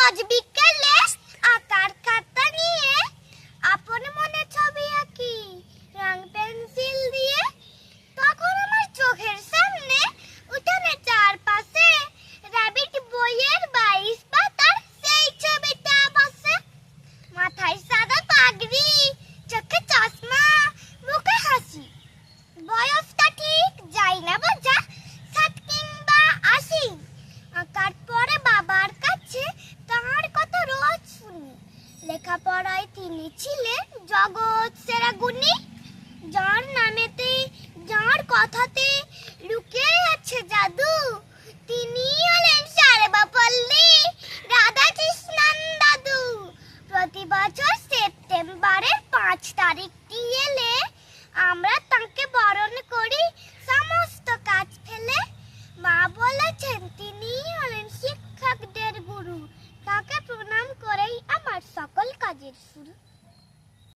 Lodge be লেখাপড়ায় তিনি ছিলেন জগৎ সেরা গুণী। যার নামেতে, যার কথাতে লুকিয়ে আছে জাদু। তিনি হলেন সারবাপল্লী রাধা কৃষ্ণন দাদু। প্রতি বছর সেপ্টেম্বরের পাঁচ তারিখটি এলে আমরা তাকে বরণ করি, সমস্ত কাজ ফেলে। মা বলেছেন তিনি কাজের শুরু